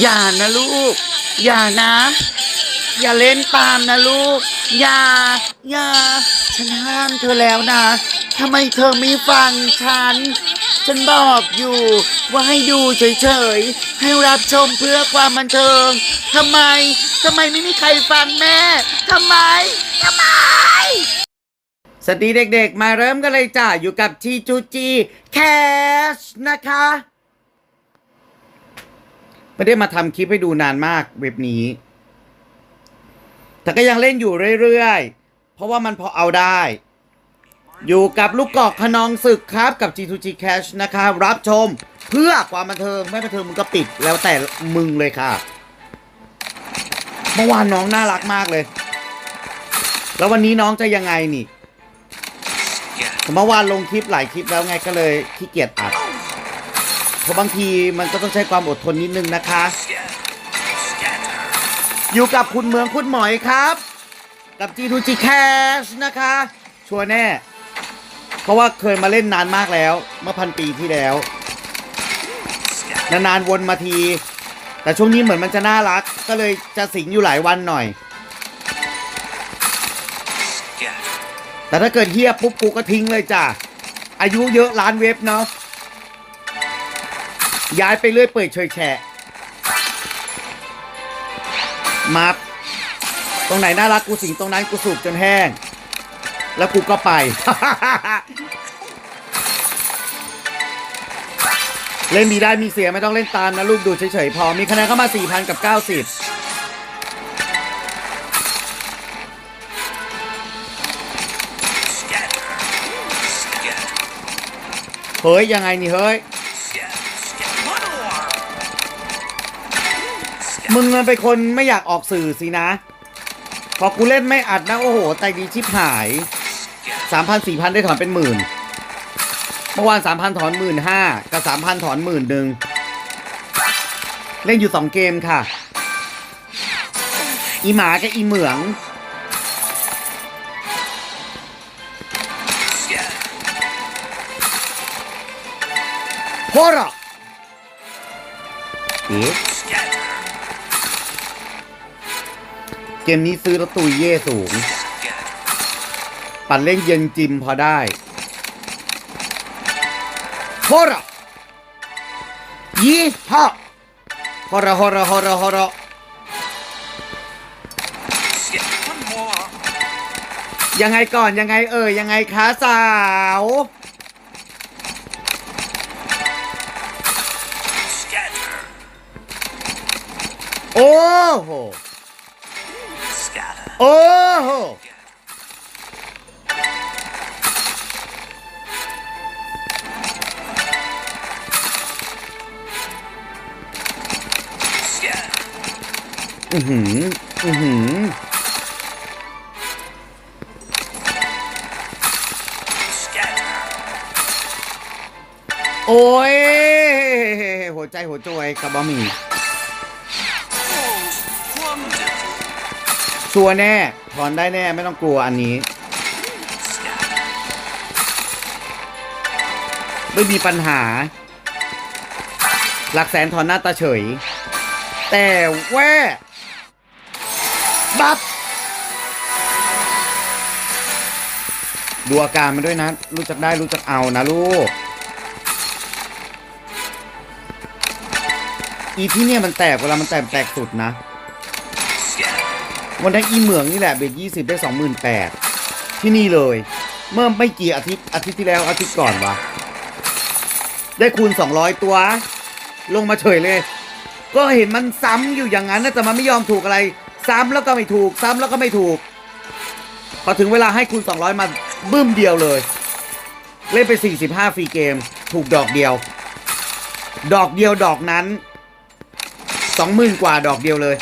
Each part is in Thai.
อย่านะลูก อย่านะ อย่าเล่นตามนะลูก อย่า อย่า ฉันห้ามเธอแล้วนะทำไมเธอไม่ฟังฉัน ฉันบอกอยู่ว่าให้ดูเฉยๆ ให้รับชมเพื่อความบันเทิงทำไมทำไมไม่มีใครฟังแม่ทำไมทำไม สวัสดีเด็กๆ มาเริ่มกันเลยจ้ะอยู่กับทีจูจีแคชนะคะ ไม่ได้มาทำคลิปให้ดูนานมากเว็บนี้ แต่ก็ยังเล่นอยู่เรื่อยๆ เพราะว่ามันพอเอาได้ อยู่กับลูกกอกขนองศึกครับกับ G2G Cash นะคะรับชมเพื่อความบันเทิงไม่บันเทิงมึงก็ปิดแล้วแต่มึงเลยค่ะ เมื่อวานน้องน่ารักมากเลย แล้ววันนี้น้องจะยังไงนี่เมื่อวานลงคลิปหลายคลิปแล้วไงก็เลยขี้เกียจอัด เพราะบางทีมันก็ต้องใช้ความอดทนนิดนึงนะคะ อยู่กับคุณเมืองคุณหมอยครับ กับ G2G Cash นะคะ ชัวร์แน่ เพราะว่าเคยมาเล่นนานมากแล้ว เมื่อพันปีที่แล้ว นานๆวนมาที แต่ช่วงนี้เหมือนมันจะน่ารัก ก็เลยจะสิงอยู่หลายวันหน่อย แต่ถ้าเกิดเฮียปุ๊บกูก็ทิ้งเลยจ้ะอายุเยอะล้านเว็บเนาะ ย้ายไปเรื่อยเปื่อยเฉยแฉะมาตรงไหนน่ารักกูสิงตรงนั้นกูสูบจนแห้ง แล้วกูก็ไป เล่นดีได้มีเสียไม่ต้องเล่นตามนะลูกดูเฉยๆพอ มีคะแนนเข้ามา 4,000 กับ 90เฮ้ยยังไงนี่เฮ้ย มึงมันเป็นคนไม่อยากออกสื่อสินะ พอกูเล่นไม่อัดนะ โอ้โห ใจดีชิบหายสามพันสี่พันได้ถอนเป็นหมื่น เมื่อวานสามพันถอนหมื่นห้ากับสามพันถอนหมื่นหนึ่งเล่นอยู่สองเกมค่ะ อีหมากับอีเหมืองโคตรเอ๊ะ เกมนี้ซื้อแล้วตุยเย่สูง ปั่นเล่นเย็นจิมพอได้โคระยี่ห้อฮอระฮอระฮอระฮอระยังไงก่อนยังไงเอ่ยยังไงคะสาว โอ้โห โอ้โหอือหือ อือหือโอ้ย หัวใจหัวใจวยกับบะหมี่ ชัวร์แน่ถอนได้แน่ไม่ต้องกลัวอันนี้ ไม่มีปัญหา หลักแสนถอนหน้าตาเฉย แต่แว่บับดูอาการมันด้วยนะ รู้จักได้รู้จักเอานะลูก อีที่เนี่ยมันแตกเวลามันแตกแตกสุดนะ วันนั้นอีเหมืองนี่แหละเบ็ดยี่สิบได้สองหมื่นแปดที่นี่เลย เมื่อไม่กี่อาทิตย์อาทิตย์ที่แล้วอาทิตย์ก่อนวะได้คูณสองร้อยตัว ลงมาเฉยเลย ก็เห็นมันซ้ำอยู่อย่างนั้นนะแต่มันไม่ยอมถูกอะไร ซ้ำแล้วก็ไม่ถูก ซ้ำแล้วก็ไม่ถูกพอถึงเวลาให้คูณ200มาบึ้มเดียวเลย เล่นไป45ฟรีเกม ถูกดอกเดียว ดอกเดียวดอกนั้น20,000กว่าดอกเดียวเลย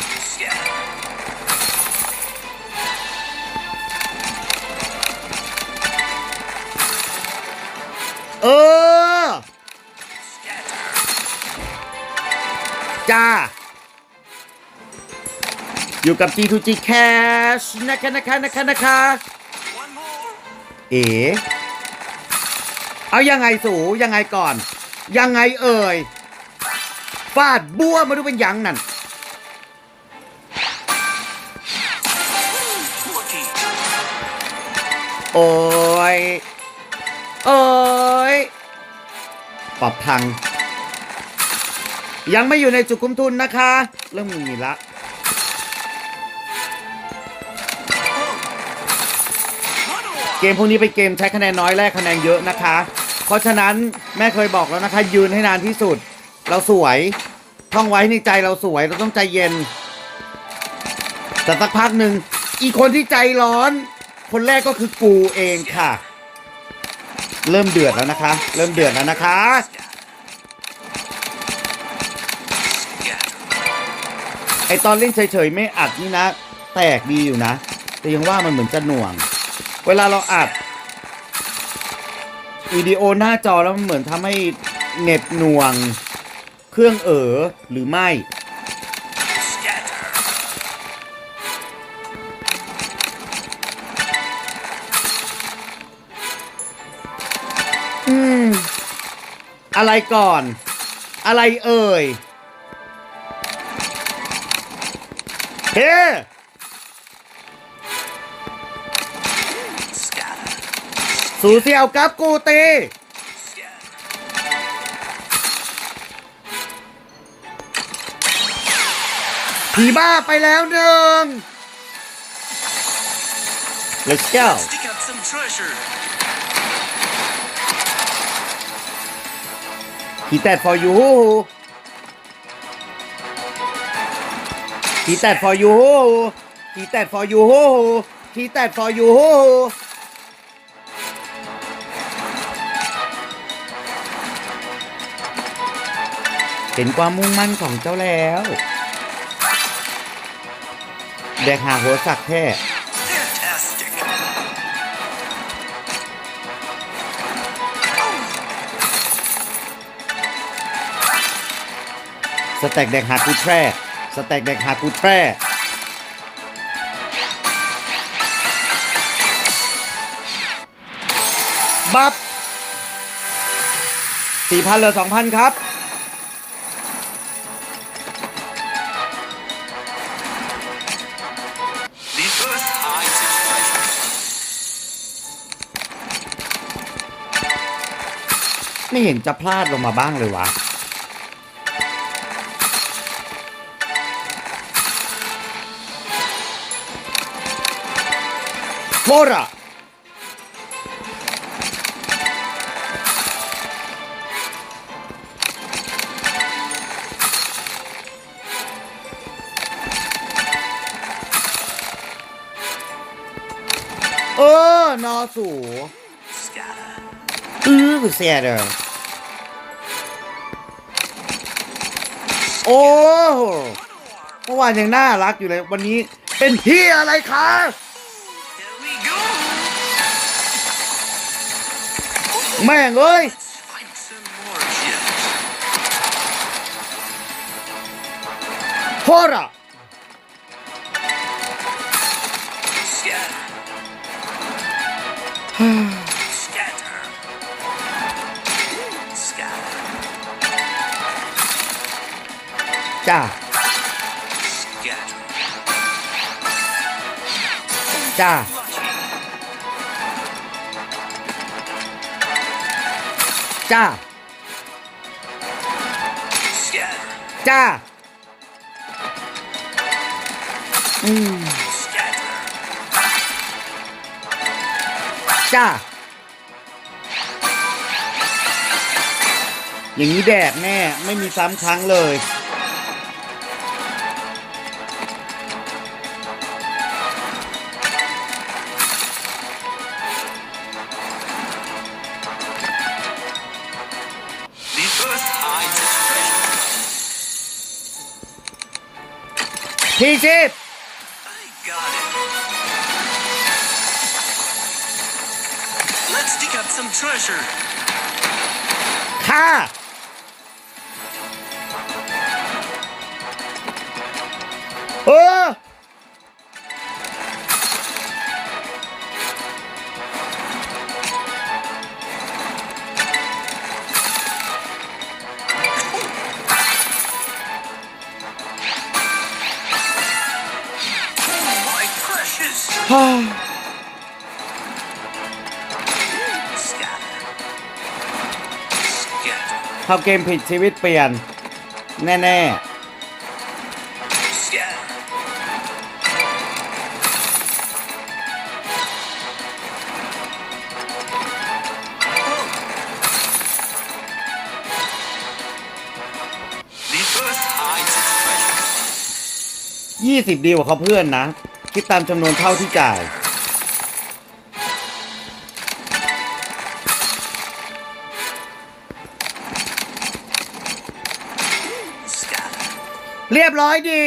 เออ จ้า อยู่กับ G2G Cash นะคะนะคะนะคะนะคะ เอ๋เอายังไงสูยังไงก่อน ยังไงเอ่ยฟาดบัวมาดูเป็นยังนั่นโอ้ย โอ้ย ปรับพัง ยังไม่อยู่ในจุดคุ้มทุนนะคะ เริ่มมีละเกมพวกนี้เป็นเกมใช้คะแนนน้อยแลกคะแนนเยอะนะคะ เพราะฉะนั้นแม่เคยบอกแล้วนะคะ ยืนให้นานที่สุด เราสวยท่องไว้ในใจเราสวยเราต้องใจเย็น แต่สักพักหนึ่งอีกคนที่ใจร้อน คนแรกก็คือกูเองค่ะ เริ่มเดือดแล้วนะคะ เริ่มเดือดแล้วนะคะ ไอตอนเล่นเฉยๆไม่อัดนี่นะ แตกดีอยู่นะ แต่ยังว่ามันเหมือนจะหน่วง เวลาเราอัดวิดีโอหน้าจอแล้วมันเหมือนทำให้เน็ตหน่วง เครื่องเอ๋อหรือไม่ อืม อะไรก่อน อะไรเอ่ย เฮ้สูเซียวกับกูตีผีบ้าไปแล้วหนึ่ง Let's go He that for you He that for you He that for you He that for you เห็นความมุ่งมั่นของเจ้าแล้ว แดกหาหัวสักแท้ สแต็กแดกหากูแทร่สแต็กแดกหากูแทร่บับสี่พันเหลือสองพันครับ ไม่เห็นจะพลาดลงมาบ้างเลยวะ โทระเออนอสู Scatter. อือเสียเด้อโอ้เมื่อวานยังน่ารักอยู่เลย วันนี้เป็นพี่อะไรคะ แม่งเอ้ จ้า จ้า อืม จ้า อย่างนี้แดดแน่ ไม่มีซ้ำครั้งเลย He's it! I got it. Let's dig up some treasure. Ha! Oh! เออฮ่า Scatter. Scatter. เข้าเกมผิดชีวิตเปลี่ยน แน่ Scatter. The earth hides its treasure. ๆ20ดีกว่าเขาเพื่อนนะ คิดตามจำนวนเท่าที่จ่าย เรียบร้อยดี